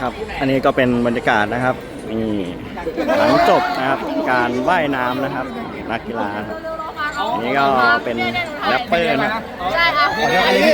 ครับ อันนี้ก็เป็นบรรยากาศนะครับนี่หลังจบนะครับการว่ายน้ำนะครับนักกีฬาครับอันนี้ก็เป็นแรปเปอร์นะใช่อะอันนี้อันนี้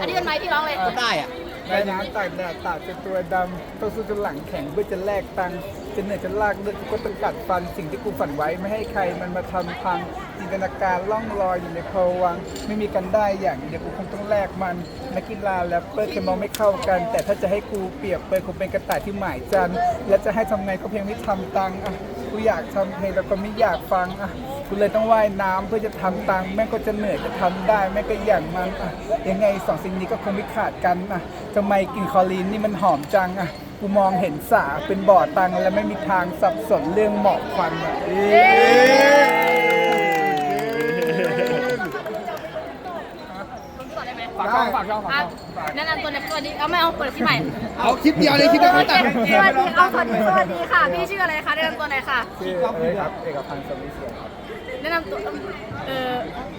อันนี้เป็นไม้ที่ร้องเลย ได้อะ ว่าน้ำตากแดดตากจนตัวดำต้องสู้จนหลังแข็งเพื่อจะแลกตังค์จะเหนื่อยจะลากเลือดกูก็ต้องกัดฟันสิ่งที่กูฝันไว้ไม่ให้ใครมันมาทำพังจินตนาการล่องลอยอยู่ในภวังค์ไม่มีกันได้อย่างเดียวกูคงต้องแลกมันนักกีฬาแรปเปอร์เคมองไม่เข้ากัน แต่ถ้าจะให้กูเปรียบเปรยคงเป็นกระต่ายที่หมายจันทร์และจะให้ทำไงก็เพียงไม่ทำตังค์อะ กูอยากทำเพลงแต่ก็ไม่อยากฟังอะกูเลยต้องว่ายน้ำเพื่อจะทำตังค์แม่งก็จะเหนื่อยจะทำได้แม่งก็อย่างมันอะยังไงสองสิ่งนี้ก็คงไม่ขาดกันอะทำไมกลิ่นคอลีนนี่มันหอมจังอะกูมองเห็นสาเป็นบ่อตังค์และไม่มีทางสับสนเรื่องหมอกควันอะเอ๊ ฝากช่องฝากช่องฝากช่องฝากแนะนำตัวในอยสวัสดีเอาไม่เอาเปิดที่ใหม่เอาคลิปเดียวเลยคลิปเดียวไม่ตัดสวัสดีเอาสวัสดีสวัสดีค่ะ พี่ชื่ออะไรคะแนะนำตัวหน่อยค่ะชื่อเอ้ยครับเอกพันธ์สมิเสียครับแนะนำตัวเออ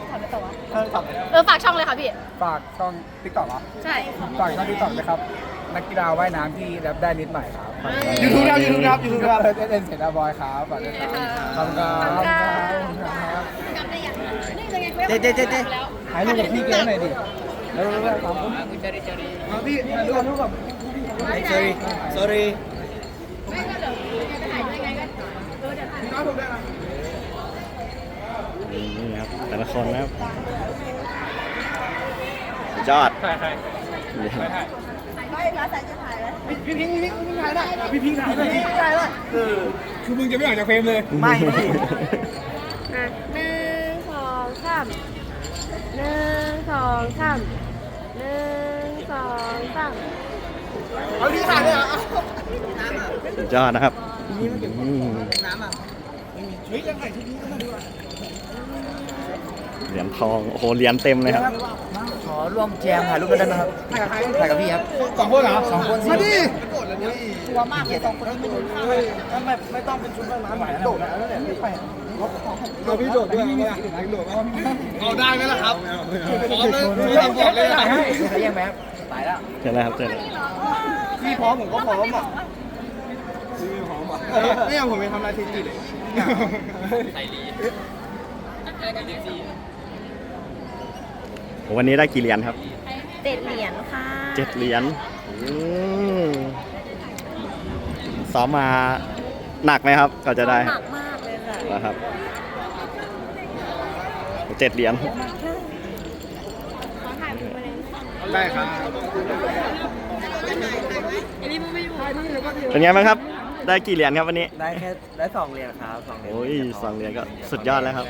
ถามไปต่อวะเออฝากเออฝากช่องเลยค่ะพี่ ฝากช่องติ๊กต็อกเหรอใช่ฝากช่องติ๊กต็อกนะครับนักกีฬาว่ายน้ำที่แรปได้นิดหน่อยครับยูทูบครับ YouTube ครับ YouTube ครับเอ็นเซนบอยครับฝากด้วยครับขอบคุณครับเจ๊เจ๊เจ๊เจ๊ถ่ายรูปกับพี่เก๋หน่อยดิ แล้วแล้วแล้วครับผมมาพี่ถ่ายรูปรูปกับ sorry sorry ไม่ก็เดี๋ยวจะถ่ายด้วยไงก็เออเดี๋ยวถ่ายน้องผมได้ไหมนี่ครับแต่ละคนนะครับสุดยอดถ่ายถ่ายนี่ครับไม่ร้านสายจะถ่ายแล้วพี่พิงพี่พิงพี่พิงถ่ายได้พี่พิงถ่ายได้พี่ถ่ายได้เออคือมึงจะไม่ออกจากเฟรมเลย ไม่หนึ่งสองสาม หนึ่งสองสามหนึ่งสองสามเอาพี่ถ่ายเลยเหรอสุดยอดนะครับอืมเฮ้ยยังถ่ายชุดนี้กันดีกว่าเหรียญทอง โอ้โห เหรียญเต็มเลยครับ ขอร่วมแจมถ่ายรูปกันได้ไหมครับถ่ายกับใครถ่ายกับพี่ครับสองคนเหรอสองคนมาดิตัวมากเลยสองคนไม่ไม่ไม่ต้องเป็นชุดว่ายน้ำใหม่โดดแล้วเนี่ยไม่ไป เราพี่โดดด้วยพี่โดดเอาได้ไหมล่ะครับพร้อมเลยพี่ทำก่อนเลยถ่ายให้ใครแย่งไหมครับตายแล้วเชิญนะครับเชิญเลยพี่พร้อมผมก็พร้อมอะพี่พร้อมอะไม่เอาผมไปทำลายเทคนิคเลยใส่ลีวันนี้ได้กี่เหรียญครับเจ็ดเหรียญค่ะเจ็ดเหรียญอืมซ้อมมาหนักไหมครับก็จะได้หนักมากเลยค่ะ นะครับเจ็ดเหรียญได้ครับเป็นไงบ้างครับ ได้กี่เหรียญครับวันนี้ ได้แค่ได้สองเหรียญครับสองเหรียญโอ้ยสองเหรียญก็สุดยอดแล้วครับ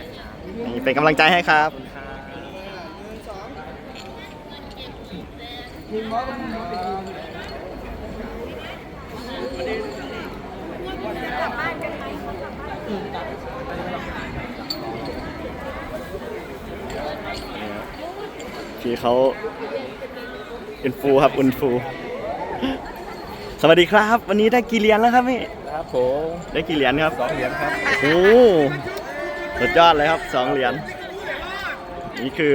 นี่เป็นกำลังใจให้ครับ พี่เขาอินฟูครับอินฟู สวัสดีครับ วันนี้ได้กี่เหรียญแล้วครับพี่ครับผมได้กี่เหรียญครับสองเหรียญครับโอ้โหสุดยอดเลยครับสองเหรียญนี่คือ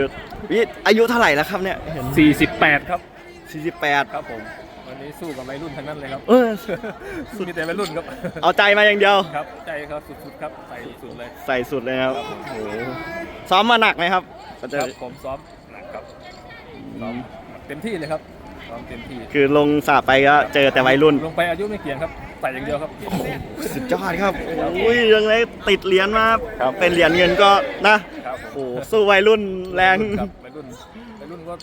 พี่อายุเท่าไหร่แล้วครับเนี่ยเห็น48ครับ48ครับผมวันนี้สู้กับวัยรุ่นทั้งนั้นเลยครับ เออมีแต่วัยรุ่นครับ เอาใจมาอย่างเดียว ครับ ใจครับสุดๆครับ ใส่สุดเลย ใส่สุดเลยครับ โอ้โห ซ้อมมาหนักไหมครับก็จะครับผมซ้อมหนักครับ ซ้อมเต็มที่เลยครับซ้อมเต็มที่คือลงสาไปก็เจอแต่วัยรุ่น ลงไปอายุไม่เกี่ยงครับใส่อย่างเดียวครับ สุดยอดครับโอ้ยยังไงติดเหรียญมาครับเป็นเหรียญเงินก็นะครับผม โอ้โหสู้วัยรุ่นแรง ครับวัยรุ่นวัยรุ่นก็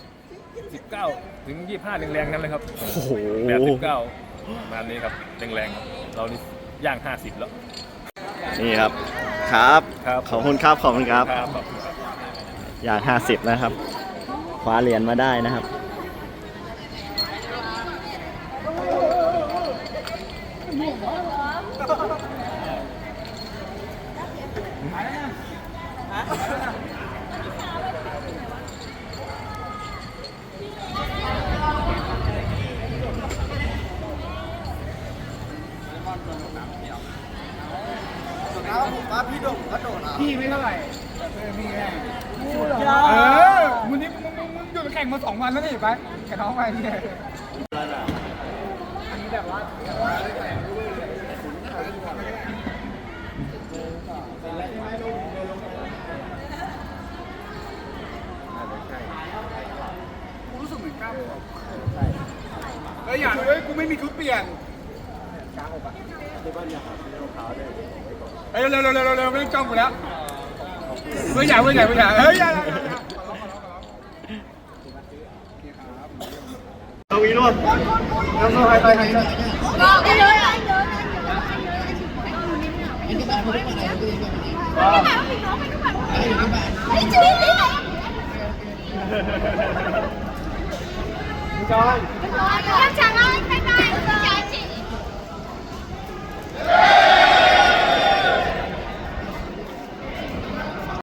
19ถึง25แรงๆนั่นเลยครับโอ้โหแบบ19ประมาณนี้ครับแรงๆครับเรานี่ย่าง50แล้ว นี่ครับครับ ครับ ขอบคุณครับขอบคุณครับ ครับขอบคุณครับ อย่าง 50 นะครับ คว้าเหรียญมาได้นะครับพี่ไม่เท่าไหร่เออพี่แม่เออวันนี้ มึงมึงมึงหยุดแข่งมาสองวันแล้วนี่ไปกับน้องไปเนี่ยกูรู้สึกเหมือนก้ามอกเอ้ยอย่าเฮ้ยกูไม่มีชุดเปลี่ยนเฮ้ยเร็วเร็วเร็วเร็วเร็วไม่ต้องจ้องกูแล้วเฮ้ยอย่าเฮ้ยอย่าเฮ้ยอย่าเฮ้ยอย่าอย่าอย่าอย่าขอร้องขอร้องขอร้อง เอาวีโรดแล้วก็ไ